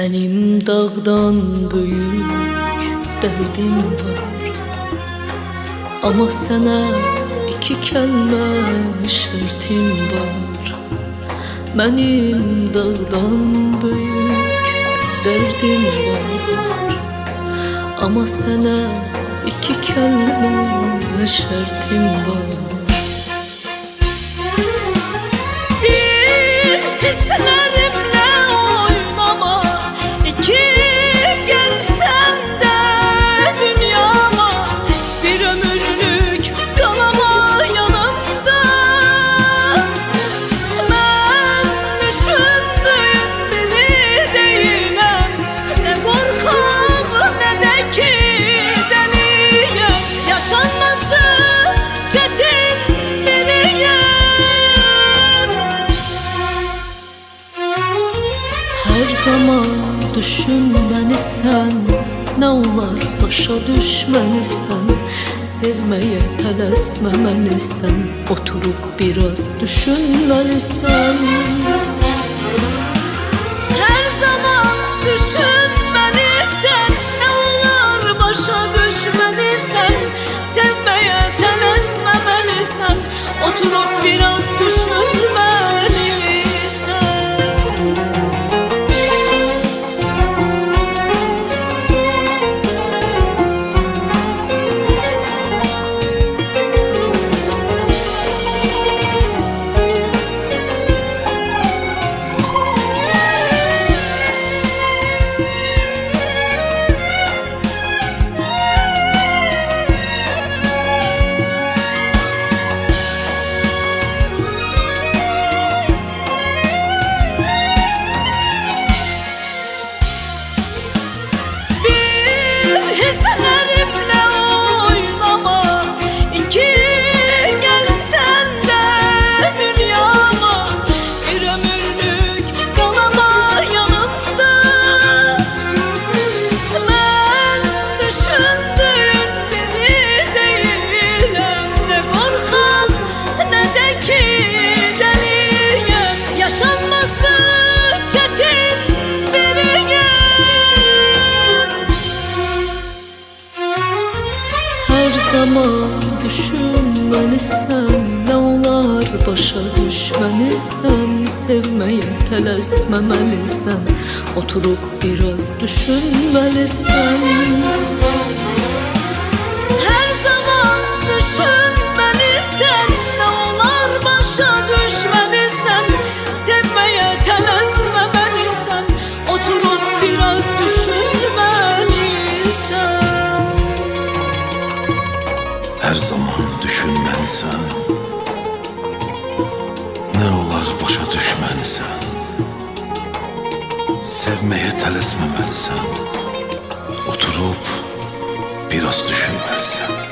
Benim dağdan büyük derdim var. Ama sana iki kelime şartım var. Benim dağdan büyük derdim var. Ama sana iki kelime şartım var düşün beni sen. Ne olar başa düşmelisən Sevmeye tələsməməlisən Oturup biraz düşünmelisən Her zaman düşünmelisən Ne olar başa düşmelisən Sevmeye tələsməməlisən Oturup biraz düşünmelisən düşünmelisən Ne olar başa düşmelisən Sevmeye tələsməməlisən Oturup biraz düşünmelisən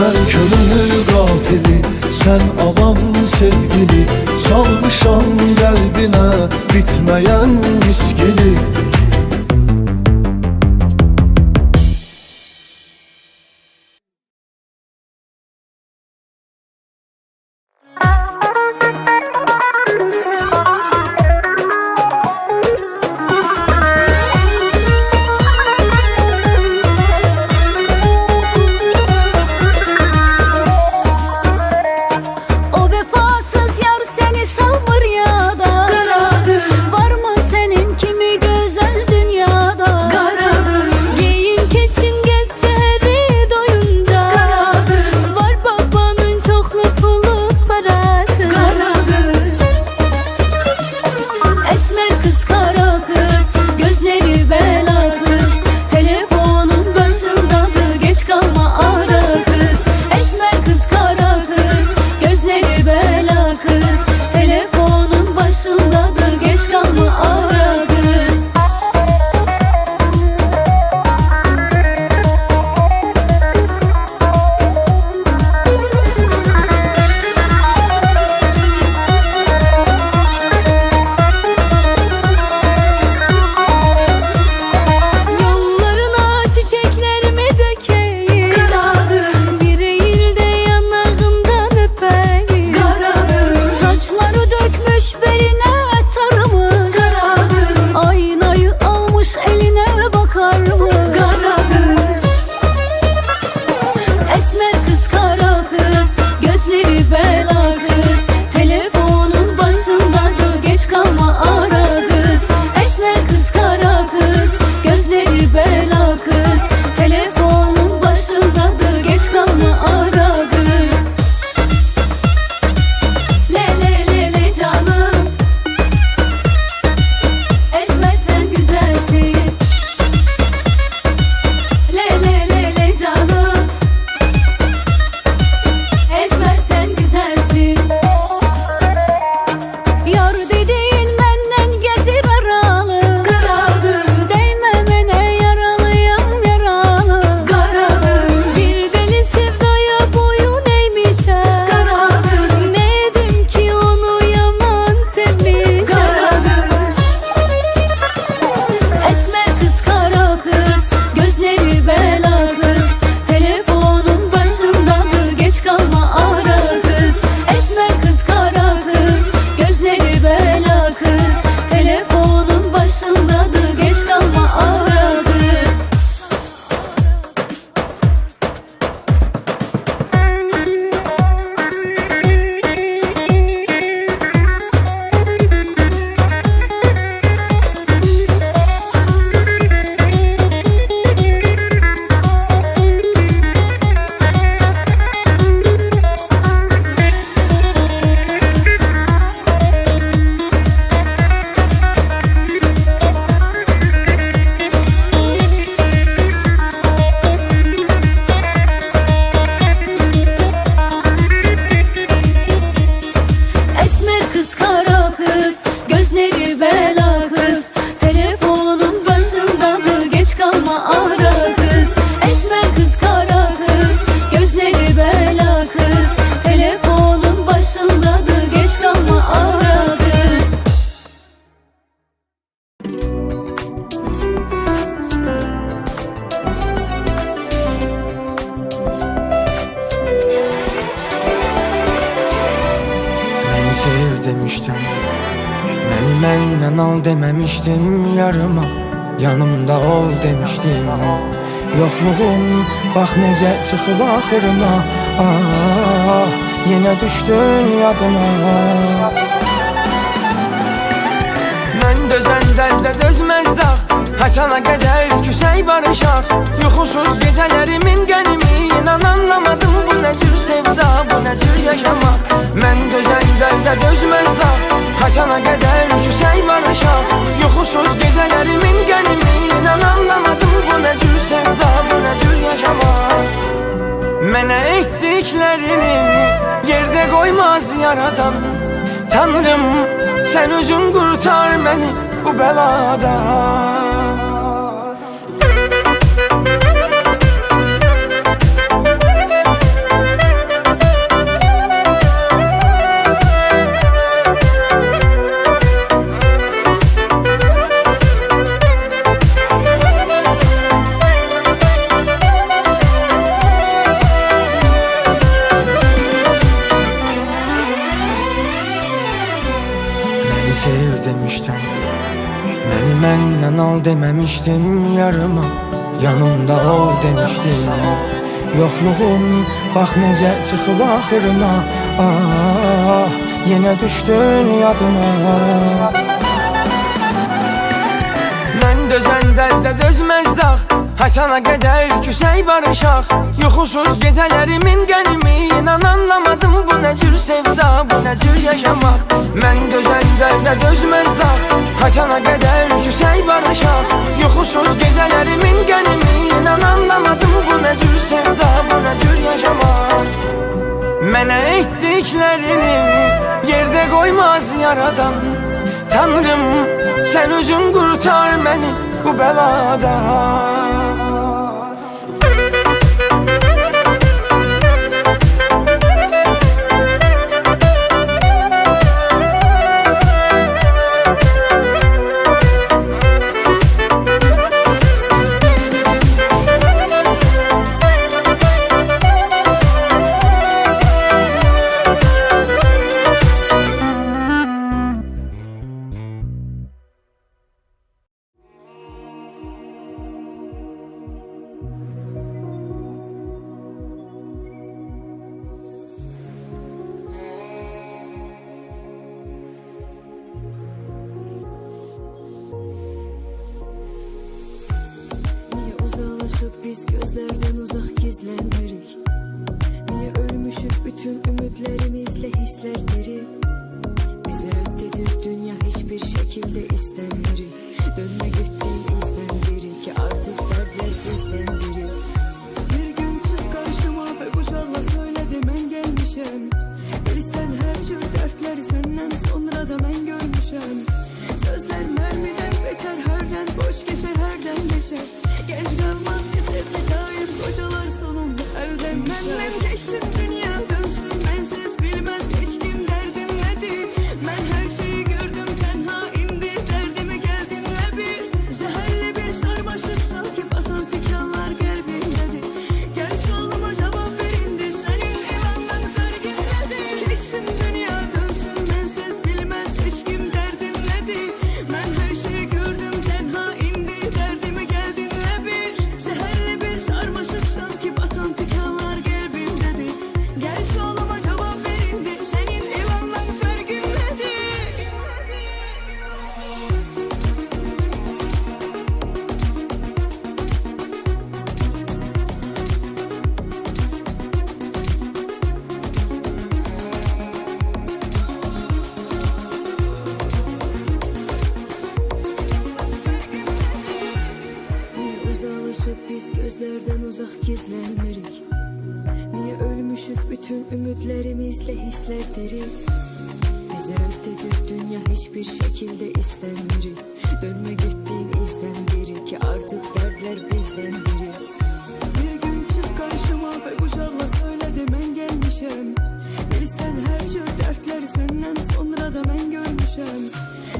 Ben körünü katili Sen avam sevgili. Salmışam kalbine Bitmeyen miskili Yalvarma yanımda ol demiştin Yoxluğum bax necə çıxıb axırına Ah, yenə düşdün yadına Mən dözəndən də dözməz dağ Haçana qədər küsək barışaq Yuxusuz gecələrimin qənimi İnan anlamadım bu nə cür sevda Bu nə cür yaşamaq Mən dözəndən də dözməz dağ Haçana qədər küsək barışaq uykusuz gecelerimin gelimi İnan anlamadım bu ne tür sevda bu ne tür yaşama. Mene ettiklerini yerde koymaz yaratan Tanrım sen özün kurtar beni bu belada. Sev demiştim. Beni menden al dememiştim yarıma Yanımda ol demiştim. Yokluğun bak necə çıxıb axırına Ah, yenə düşdün yadıma. Mən dözən dərdə dözməz dağ Haçana qədər küsək barışaq Yuxusuz gecələrimin qənimi İnan anlamadım bu nə cür sevda Bu nə cür yaşamaq Mən dözən dərdə dözməz dağ. Haçana qədər küsək barışaq Yuxusuz gecələrimin qənimi İnan anlamadım bu nə cür sevda Bu nə cür yaşamaq Mənə etdiklərini yerdə qoymaz yaradan Tanrım sen özün kurtar beni bu beladan uzaklaşıp biz gözlerden uzak gizlenmirik Niye ölmüşük bütün ümitlerimizle hisler deri Bizi reddedir dünya hiçbir şekilde istenmirik Dönme gittiğin izden biri ki artık dertler bizden biri Bir gün çık karşıma ve kucakla söyle de ben gelmişim. Bilsen her tür dertleri senden sonra da ben görmüşüm. Sözler mermiden beter herden boş geçer herden geçer Genç kalmaz ki daim. Kocalar sonunda elden. Benden geçtim dünya dönsün. Bensiz bilmez hiç kim uzaklaşıp biz gözlerden uzak gizlenmirik Niye ölmüşük bütün ümitlerimizle hisler deri? Bizi reddedir dünya hiçbir şekilde istenmirik Dönme gittiğin izden biri ki artık dertler bizden biri Bir gün çık karşıma ve kucakla söyle de ben gelmişim Bilsen her tür dertleri senden sonra da ben görmüşüm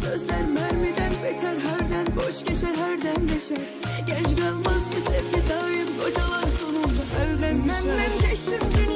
Sözler mermiden beter herden boş geçer herden deşer Genç kalmaz ki sevgi daim kocalar sonunda. Elden Benden geçtim dünya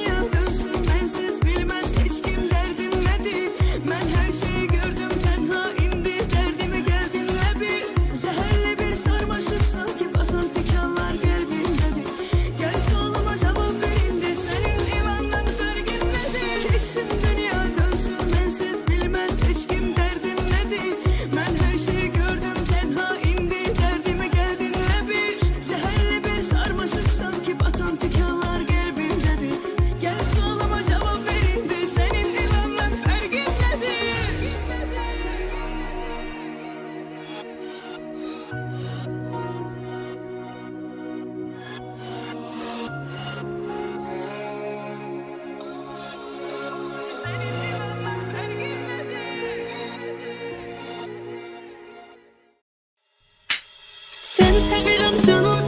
Sevgilim canım